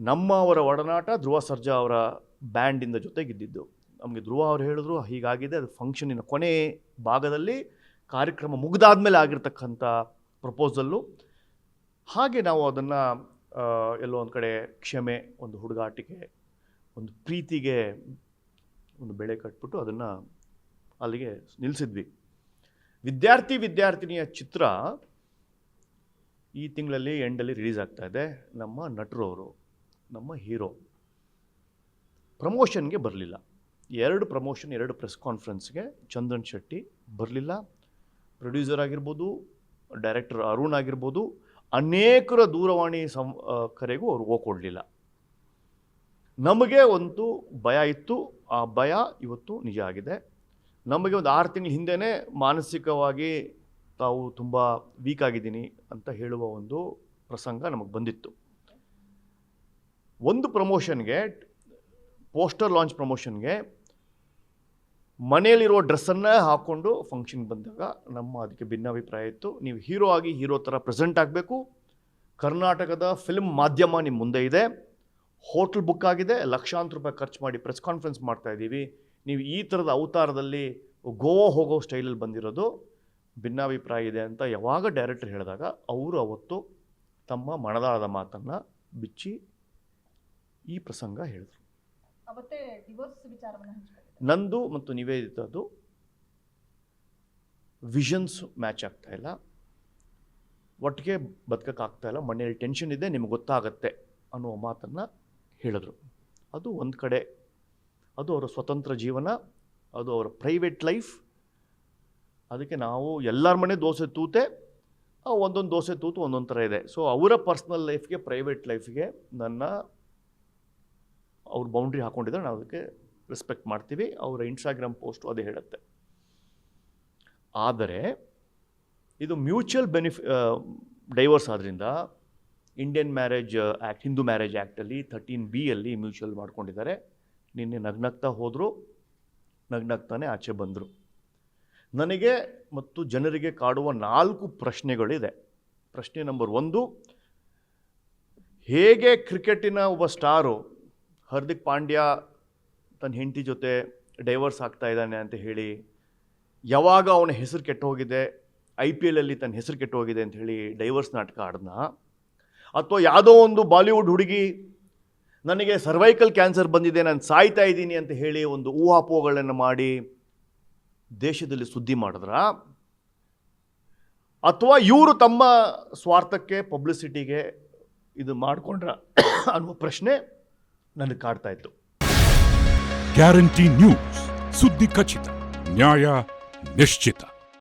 ನಮ್ಮ ಅವರ ಒಡನಾಟ ಧ್ರುವ ಸರ್ಜಾ ಅವರ ಬ್ಯಾಂಡಿಂದ ಜೊತೆಗಿದ್ದಿದ್ದು. ನಮಗೆ ಧ್ರುವ ಅವರು ಹೇಳಿದ್ರು, ಹೀಗಾಗಿದೆ, ಅದು ಫಂಕ್ಷನಿನ ಕೊನೆ ಭಾಗದಲ್ಲಿ ಕಾರ್ಯಕ್ರಮ ಮುಗಿದಾದ ಮೇಲೆ ಆಗಿರ್ತಕ್ಕಂಥ ಪ್ರಪೋಸಲ್ಲು ಹಾಗೆ ನಾವು ಅದನ್ನು ಎಲ್ಲೋ ಒಂದು ಕಡೆ ಕ್ಷಮೆ, ಒಂದು ಹುಡುಗಾಟಿಕೆ, ಒಂದು ಪ್ರೀತಿಗೆ ಒಂದು ಬೆಳೆ ಕಟ್ಬಿಟ್ಟು ಅದನ್ನು ಅಲ್ಲಿಗೆ ನಿಲ್ಲಿಸಿದ್ವಿ ವಿದ್ಯಾರ್ಥಿ ವಿದ್ಯಾರ್ಥಿನಿಯ ಚಿತ್ರ ಈ ತಿಂಗಳಲ್ಲಿ ಎಂಡಲ್ಲಿ ರಿಲೀಸ್ ಆಗ್ತಾ ಇದೆ. ನಮ್ಮ ನಟರು ಅವರು. ನಮ್ಮ ಹೀರೋ. ಪ್ರಮೋಷನ್ಗೆ ಬರಲಿಲ್ಲ. ಎರಡು ಪ್ರಮೋಷನ್, ಎರಡು ಪ್ರೆಸ್ ಕಾನ್ಫರೆನ್ಸ್ಗೆ ಚಂದನ್ ಶೆಟ್ಟಿ ಬರಲಿಲ್ಲ. ಪ್ರೊಡ್ಯೂಸರ್ ಆಗಿರ್ಬೋದು, ಡೈರೆಕ್ಟರ್ ಅರುಣ್ ಆಗಿರ್ಬೋದು, ಅನೇಕರ ದೂರವಾಣಿ ಸಂ ಕರೆಗೂ ಅವರು ಹೋಗ್ಕೊಡ್ಲಿಲ್ಲ. ನಮಗೆ ಒಂದು ಭಯ ಇತ್ತು. ಆ ಭಯ ಇವತ್ತು ನಿಜ ಆಗಿದೆ. ನಮಗೆ ಒಂದು ಆರು ತಿಂಗಳ ಹಿಂದೆಯೇ ಮಾನಸಿಕವಾಗಿ ತಾವು ತುಂಬ ವೀಕ್ ಆಗಿದ್ದೀನಿ ಅಂತ ಹೇಳುವ ಒಂದು ಪ್ರಸಂಗ ನಮಗೆ ಬಂದಿತ್ತು. ಒಂದು ಪ್ರಮೋಷನ್ಗೆ, ಪೋಸ್ಟರ್ ಲಾಂಚ್ ಪ್ರಮೋಷನ್ಗೆ ಮನೆಯಲ್ಲಿರೋ ಡ್ರೆಸ್ಸನ್ನೇ ಹಾಕ್ಕೊಂಡು ಫಂಕ್ಷನ್ಗೆ ಬಂದಾಗ ನಮ್ಮ ಅದಕ್ಕೆ ಭಿನ್ನಾಭಿಪ್ರಾಯ ಇತ್ತು. ನೀವು ಹೀರೋ ಆಗಿ ಹೀರೋ ಥರ ಪ್ರೆಸೆಂಟ್ ಆಗಬೇಕು. ಕರ್ನಾಟಕದ ಫಿಲ್ಮ್ ಮಾಧ್ಯಮ ನಿಮ್ಮ ಮುಂದೆ ಇದೆ. ಹೋಟ್ಲ್ ಬುಕ್ ಆಗಿದೆ. ಲಕ್ಷಾಂತರ ರೂಪಾಯಿ ಖರ್ಚು ಮಾಡಿ ಪ್ರೆಸ್ ಕಾನ್ಫರೆನ್ಸ್ ಮಾಡ್ತಾ ಇದ್ದೀವಿ. ನೀವು ಈ ಥರದ ಅವತಾರದಲ್ಲಿ ಗೋವಾ ಹೋಗೋ ಸ್ಟೈಲಲ್ಲಿ ಬಂದಿರೋದು ಭಿನ್ನಾಭಿಪ್ರಾಯ ಇದೆ ಅಂತ ಯಾವಾಗ ಡೈರೆಕ್ಟರ್ ಹೇಳಿದಾಗ, ಅವರು ಅವತ್ತು ತಮ್ಮ ಮನದಾಳದ ಮಾತನ್ನು ಬಿಚ್ಚಿ ಈ ಪ್ರಸಂಗ ಹೇಳಿದ್ರು. ನಂದು ಮತ್ತು ನಿವೇದಿತದ್ದು ವಿಷನ್ಸ್ ಮ್ಯಾಚ್ ಆಗ್ತಾ ಇಲ್ಲ. ಒಟ್ಟಿಗೆ ಬದುಕೋಕ್ಕಾಗ್ತಾ ಇಲ್ಲ. ಮನೆಯಲ್ಲಿ ಟೆನ್ಷನ್ ಇದೆ ನಿಮ್ಗೆ ಗೊತ್ತಾಗತ್ತೆ ಅನ್ನುವ ಮಾತನ್ನು ಹೇಳಿದ್ರು. ಅದು ಒಂದು ಕಡೆ ಅದು ಅವರ ಸ್ವತಂತ್ರ ಜೀವನ ಅದು ಅವರ ಪ್ರೈವೇಟ್ ಲೈಫ್ ಅದಕ್ಕೆ ನಾವು ಎಲ್ಲರ ಮನೆ ದೋಸೆ ತೂತೆ ಒಂದೊಂದು ದೋಸೆ ತೂತು ಒಂದೊಂದು ಥರ ಇದೆ. ಸೊ ಅವರ ಪರ್ಸ್ನಲ್ ಲೈಫ್ಗೆ ಪ್ರೈವೇಟ್ ಲೈಫ್ಗೆ ನನ್ನ ಅವ್ರು ಬೌಂಡ್ರಿ ಹಾಕೊಂಡಿದ್ದಾರೆ ನಾವು ಅದಕ್ಕೆ ರೆಸ್ಪೆಕ್ಟ್ ಮಾಡ್ತೀವಿ. ಅವರ ಇನ್ಸ್ಟಾಗ್ರಾಮ್ ಪೋಸ್ಟು ಅದೇ ಹೇಳುತ್ತೆ. ಆದರೆ ಇದು ಮ್ಯೂಚುವಲ್ ಬೆನಿಫಿ ಡೈವರ್ಸ್ ಆದ್ದರಿಂದ Indian marriage act Hindu marriage ಆ್ಯಕ್ಟಲ್ಲಿ thirteen B ಅಲ್ಲಿ ಮ್ಯೂಚುವಲ್ ಮಾಡ್ಕೊಂಡಿದ್ದಾರೆ. ನಿನ್ನೆ ನಗ್ನಗ್ತಾ ಹೋದರು. ನಗ್ನಗ್ತಾನೆ ಆಚೆ ಬಂದರು. ನನಗೆ ಮತ್ತು ಜನರಿಗೆ ಕಾಡುವ ನಾಲ್ಕು ಪ್ರಶ್ನೆಗಳಿದೆ. ಪ್ರಶ್ನೆ ನಂಬರ್ ಒಂದು, ಹೇಗೆ ಕ್ರಿಕೆಟಿನ ಒಬ್ಬ ಸ್ಟಾರು ಹಾರ್ದಿಕ್ ಪಾಂಡ್ಯ ತನ್ನ ಹೆಂಡತಿ ಜೊತೆ ಡೈವರ್ಸ್ ಆಗ್ತಾ ಇದ್ದಾನೆ ಅಂತ ಹೇಳಿ, ಯಾವಾಗ ಅವನ ಹೆಸರು ಕೆಟ್ಟು ಹೋಗಿದೆ ಐ ಪಿ ಎಲಲ್ಲಿ ತನ್ನ ಹೆಸರು ಕೆಟ್ಟು ಹೋಗಿದೆ ಅಂತ ಹೇಳಿ ಡೈವರ್ಸ್ ನಾಟಕ ಆಡ್ದ ಅಥವಾ ಯಾವುದೋ ಒಂದು ಬಾಲಿವುಡ್ ಹುಡುಗಿ, ನನಗೆ ಸರ್ವೈಕಲ್ ಕ್ಯಾನ್ಸರ್ ಬಂದಿದೆ, ನಾನು ಸಾಯ್ತಾ ಇದ್ದೀನಿ ಅಂತ ಹೇಳಿ ಒಂದು ಊಹಾಪೋಹಗಳನ್ನು ಮಾಡಿ ದೇಶದಲ್ಲಿ ಸುದ್ದಿ ಮಾಡಿದ್ರ. ಅಥವಾ ಇವರು ತಮ್ಮ ಸ್ವಾರ್ಥಕ್ಕೆ ಪಬ್ಲಿಸಿಟಿಗೆ ಇದು ಮಾಡಿಕೊಂಡ್ರ ಅನ್ನುವ ಪ್ರಶ್ನೆ. ನನಗೆ ಕಾಡ್ತಾ ಇತ್ತು. Guarantee news. ಸುದ್ದಿ ಖಚಿತ ನ್ಯಾಯ ನಿಶ್ಚಿತ.